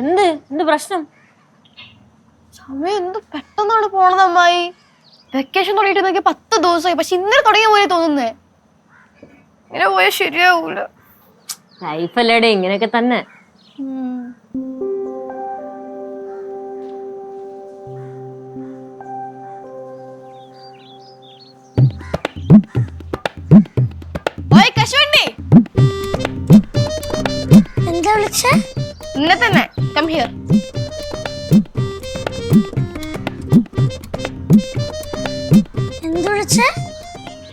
എന്ത്? എന്ത് പ്രശ്നം? സമയം എന്ത് പെട്ടെന്നാണ് പോണത് അമ്മായി? വെക്കേഷൻ തുടങ്ങിയിട്ട് നോക്കി പത്ത് ദിവസമായി. പക്ഷെ ഇന്നലെ തുടങ്ങിയ പോലെ തോന്നുന്നേ. ഇങ്ങനെ പോയാൽ ശരിയാവൂല. ലൈഫല്ലേടെ ഇങ്ങനെയൊക്കെ തന്നെ. എന്താ വിളിച്ച? ഇന്നെ തന്നെ. കം ഹിയർ എന്ത് വിളിച്ച?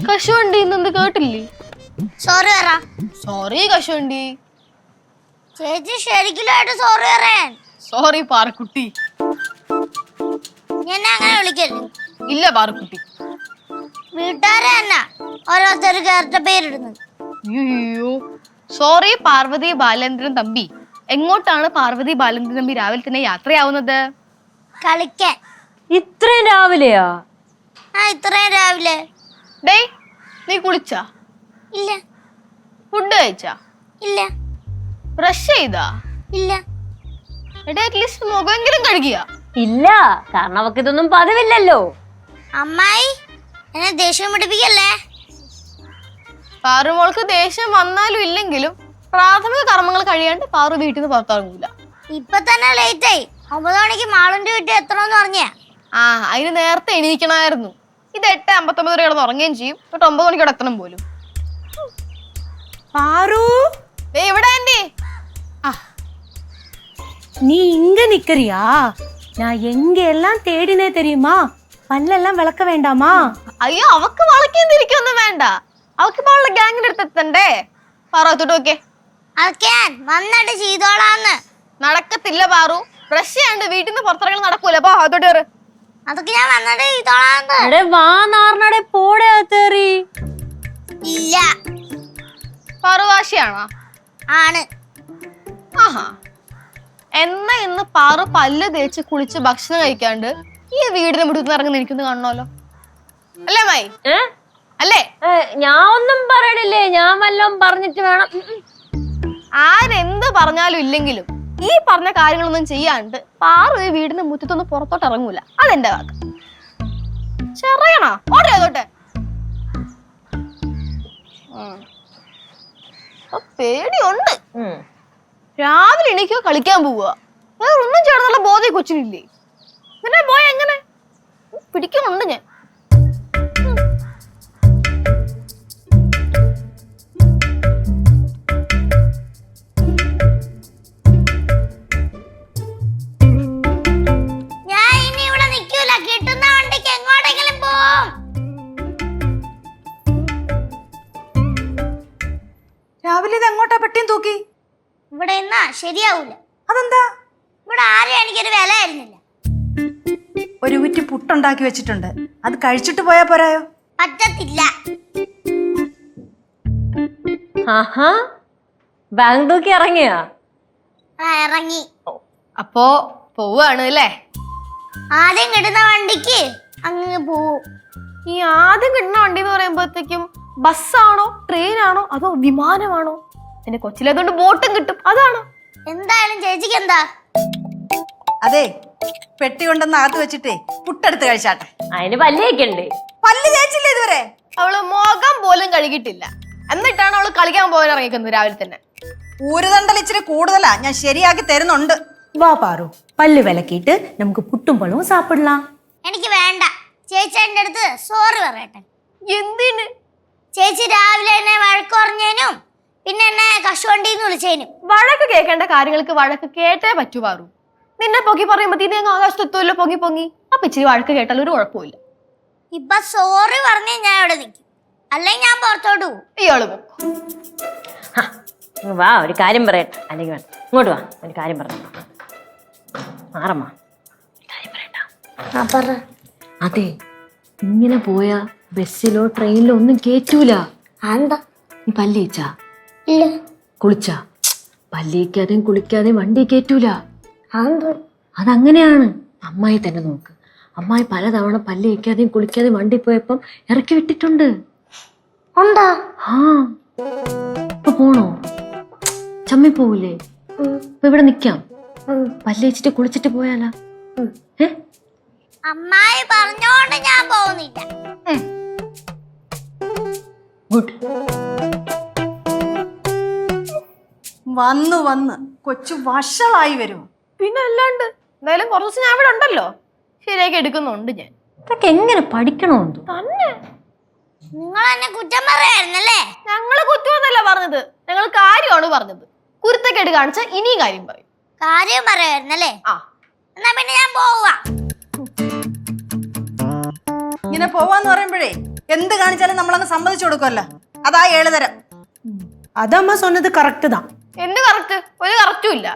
കശുവണ്ടി ഇന്നെന്ത് കേട്ടില്ലേ? സോറി പറ. സോറി കശുവണ്ടി ചേച്ചി ശരിക്കും സോറി പറയാൻ. സോറി പാറക്കുട്ടി. ഞാൻ അങ്ങനെ വിളിക്കല്ലേ ഇല്ല പാറക്കുട്ടി. വീട്ടുകാരെ തന്നെ ഓരോരുത്തർ പേരിടുന്നത് അയ്യോ സോറി പാർവതി ബാലേന്ദ്രൻ തമ്പി. എങ്ങോട്ടാണ് പാർവതി ബാലേന്ദ്രൻ തമ്പി രാവിലെ തന്നെ യാത്രയാവുന്നത്? കളിക്കാൻ. ഇത്രയും രാവിലെയാ? ആ ഇത്രയും രാവിലെ. ഡേയ് നീ കുളിച്ചാ? ഇല്ല. ഫുഡ് കഴിച്ചാ? ഇല്ല. ബ്രഷ് ചെയ്താ? ഇല്ല. എടേ അറ്റ്ലീസ്റ്റ് മുഖമെങ്കിലും കഴുകിയ? ഇല്ല കാരണം അവക്ക് ഇതൊന്നും പതിവില്ലല്ലോ. അമ്മായി എന്നെ ദേഷ്യം പിടിപ്പിക്കല്ലേ? പാറുമോൾക്ക് ദേഷ്യം വന്നാലും ഇല്ലെങ്കിലും പ്രാഥമിക കർമ്മങ്ങൾ കഴിയാണ്ട് പാറു വീട്ടിൽ നിന്ന് പുറത്തിറങ്ങൂല ഇപ്പൊ തന്നെ ലേറ്റ് ആയി ഒമ്പത് മണിക്ക് മാളിന്റെ വീട്ടിൽ എത്തണമെന്ന് പറഞ്ഞ ആ അതിന് നേരത്തെ എണീക്കണമായിരുന്നു ഇത് എട്ട് അമ്പത്തൊമ്പത് വരെ കിടന്ന് ഉറങ്ങുകയും ചെയ്യും എന്നിട്ട് ഒമ്പത് മണിക്ക് അവിടെ എത്തണം പോലും பாரு ദേ ഇവിടെ ആന്റി நீ இங்க நிக்கிறியா நான் எங்க எல்லாம் தேடினே தெரியுமா பல்லெல்லாம் விளக்க வேண்டாமா അയ്യോ അവക്ക് വളക്കേണ്ടിരിക്കൊന്നും വേണ്ട അവക്ക് ഇപ്പൊ അവളുടെ ഗ്യാങ്ങിന്റെ അടുത്ത് എത്തണ്ടേ പാറത്തോട്ട് നോക്കേ അതൊക്കെ ഞാൻ വന്നിട്ട് ചെയ്തോളാന്ന് നടക്കത്തില്ല പാറു. ബ്രഷ് ചെയ്യാണ്ട് വീട്ടിൽ നിന്ന് പുറത്തിറങ്ങി നടക്കൂല. പോ അതോട്ട് കയറ് അതൊക്കെ ഞാൻ വന്നിട്ട് ചെയ്തോളാന്ന് എടേ വാ നാറിനടെ പോടെ അകത്തേറി ഇല്ല. പാറു വാശിയാണോ? ആണ്. ആഹാ. എന്നാ ഇന്ന് പാറു പല്ല് തേച്ച് കുളിച്ച് ഭക്ഷണം കഴിക്കാണ്ട് ഈ വീടിന് മുടിന്ന് ഇറങ്ങുന്ന എനിക്കൊന്ന് കാണണമല്ലോ. അല്ലേ മായി അല്ലേ? ഞാൻ ഒന്നും പറയണില്ലേ? ഞാൻ വല്ലതും പറഞ്ഞിട്ട് വേണം. ആരെന്ത് പറഞ്ഞാലും ഇല്ലെങ്കിലും ഈ പറഞ്ഞ കാര്യങ്ങളൊന്നും ചെയ്യാണ്ട് പാറ ഒരു വീടിന്റെ മുറ്റത്തൊന്നും പുറത്തോട്ട് ഇറങ്ങൂല. അതെന്റെ വാക്ക്. ചെറിയണോ? ഓടേ അതോട്ടെ ഉം. അപ്പൊ പേടിയുണ്ട്. രാവിലെ എണീക്കോ കളിക്കാൻ പോവുക. വേറെ ഒന്നും ചേർന്നുള്ള ബോധം കൊച്ചിനില്ലേ? ഇങ്ങനെ പോയ എങ്ങനെ? പിടിക്കുന്നുണ്ട് ഞാൻ. രാവിലെ ഇത് എങ്ങോട്ടാ പെട്ടിയും തൂക്കി? ഇവിടെ എന്നാ ശരിയാവൂല. അതെന്താ? ഇവിടെ ആരും എനിക്കൊരു വില ആയിരുന്നില്ല ഒരു കുറ്റി പുട്ടുണ്ടാക്കി വെച്ചിട്ടുണ്ട്. അത് കഴിച്ചിട്ട് പോയാ പോരായോ? പറ്റത്തില്ല. ആഹാ ഇറങ്ങിയാ? ആ ഇറങ്ങി. അപ്പോ പോവാണ് അല്ലേ? ആദ്യം കിട്ടുന്ന വണ്ടിക്ക് അങ്ങ് പോവും. ഈ ആദ്യം കിട്ടുന്ന വണ്ടി എന്ന് പറയുമ്പോഴത്തേക്കും ബസ്സാണോ ട്രെയിനാണോ അതോ വിമാനമാണോ? പിന്നെ കൊച്ചിലേതുകൊണ്ട് ബോട്ടും കിട്ടും. അതാണോ. എന്തായാലും ചേച്ചിക്ക് എന്താ? അതെ പെട്ടി കൊണ്ടെന്ന് അകത്ത് വെച്ചിട്ടേ പുട്ടെടുത്ത് കഴിച്ചാട്ടെ. അതിന് പല്ലിയൊക്കെ ഉണ്ട്. പല്ല് ചേച്ചില്ലേ ഇതുവരെ? അവൾ മുഖം പോലും കഴുകിയിട്ടില്ല. എന്നിട്ടാണ് അവൾ കളിക്കാൻ പോകാൻ ഇറങ്ങിക്കുന്നത് രാവിലെ തന്നെ. ഊരുതണ്ടൽ ഇച്ചിരി കൂടുതലാ. ഞാൻ ശരിയാക്കി തരുന്നുണ്ട്. വാ പാറു പല്ല് വിലക്കിയിട്ട് നമുക്ക് പുട്ടും പഴവും സാപ്പിടലാം. എനിക്ക് വേണ്ട. ചേച്ചി അടുത്ത് സോറി പറയട്ടെ. എന്തിന്? ചേച്ചി രാവിലെ എന്നെ വഴക്ക് പറഞ്ഞേനും. പിന്നെ എന്നെ കശുവണ്ടിന്ന് വിളിച്ചേനും. വഴക്ക് കേൾക്കേണ്ട കാര്യങ്ങൾക്ക് വഴക്ക് കേട്ടേ പറ്റൂ പാറു നിന്നെ പൊക്കി പറയുമ്പോ തീ അങ്ങ് ആകാശത്തെത്തുമല്ലോ പൊങ്ങി പൊങ്ങി. അപ്പൊ ഇച്ചിരി വഴക്ക് കേട്ടാൽ ഒരു കുഴപ്പമില്ല ഇപ്പൊ സോറി പറഞ്ഞ് ഞാൻ ഇവിടെ നിൽക്കും. അല്ലെങ്കിൽ ഞാൻ പുറത്തോട്ട് പോകും. ഇയാൾ വാ ഒരു കാര്യം പറയട്ടെ. അല്ലെങ്കിൽ വേണ്ട. ഇങ്ങോട്ട് വാ ഒരു കാര്യം പറഞ്ഞു മാറമ്മ കാര്യം പറയട്ടാ. അതെ ഇങ്ങനെ പോയാ ബസ്സിലോ ട്രെയിനിലോ ഒന്നും കേറ്റൂല. എന്താ നീ പല്ലിച്ചാ? ഇല്ല. കുളിച്ചാ? പല്ലിക്കാതെയും കുളിക്കാതെയും വണ്ടി കേറ്റൂല. അതങ്ങനെയാണ്. അമ്മായി തന്നെ നോക്ക്. അമ്മായി പലതവണ പല്ല് വയ്ക്കാതെയും കുളിക്കാതെയും വണ്ടി പോയപ്പം ഇറക്കി വിട്ടിട്ടുണ്ട്. ആ. ഇപ്പൊ പോണോ? ചമ്മി പോവില്ലേ ഇപ്പൊ ഇവിടെ നിക്കാം. പല്ലിച്ചിട്ട് കുളിച്ചിട്ട് പോയാലാ? ഏ? അമ്മായി പറഞ്ഞോണ്ട് ഞാൻ പോകുന്നില്ല. ഗുഡ്. വന്ന് വന്ന് കൊച്ചു വഷളായി വരും പിന്നെ അല്ലാണ്ട് എന്തായാലും കുറച്ച് ദിവസം ഞാൻ ഇവിടെ ഉണ്ടല്ലോ. ശരിയാക്കി എടുക്കുന്നുണ്ട് ഞാൻ. ഇതൊക്കെ എങ്ങനെ പഠിക്കണമെന്ന്? തന്നെ. നിങ്ങൾ എന്നെ കുറ്റം പറയായിരുന്നല്ലേ? ഞങ്ങൾ കുറ്റമൊന്നല്ല പറഞ്ഞത്. ഞങ്ങൾ കാര്യമാണ് പറഞ്ഞത്. കുരുത്തക്കേട് കാണിച്ച ഇനിയും കാര്യം പറയും. കാര്യം പറയായിരുന്നല്ലേ? ആ. എന്നാ പിന്നെ ഞാൻ പോവാ ഇങ്ങനെ പോവാന്ന് പറയുമ്പോഴേ എന്ത് കാണിച്ചാലും നമ്മളങ്ങ് സമ്മതിച്ചു കൊടുക്കുമല്ലോ അതാ ഏഴുതരം. അതമ്മ സൊന്നത് കറക്റ്റ് താ. എന്ത് കറക്റ്റ് ഒരു കറക്റ്റും ഇല്ല.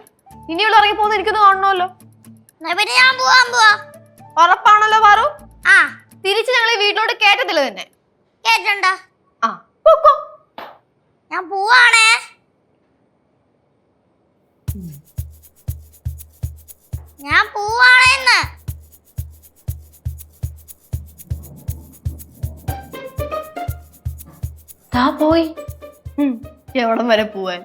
ഇനിയുള്ള ഇറങ്ങി പോകുന്ന എനിക്കൊന്ന് കാണണമല്ലോ. ഞാൻ പോവാൻ പോവാ. ഉറപ്പാണല്ലോ പാറു? ആ. തിരിച്ച് ഞങ്ങൾ വീട്ടിലോട്ട് കേട്ടതില്ല തന്നെ കേട്ടണ്ട ആ പോക്കോ ഞാൻ പോവാണേ. ഞാൻ പോവാണേന്ന്. താ പോയി. എവിടം വരെ പോവാൻ?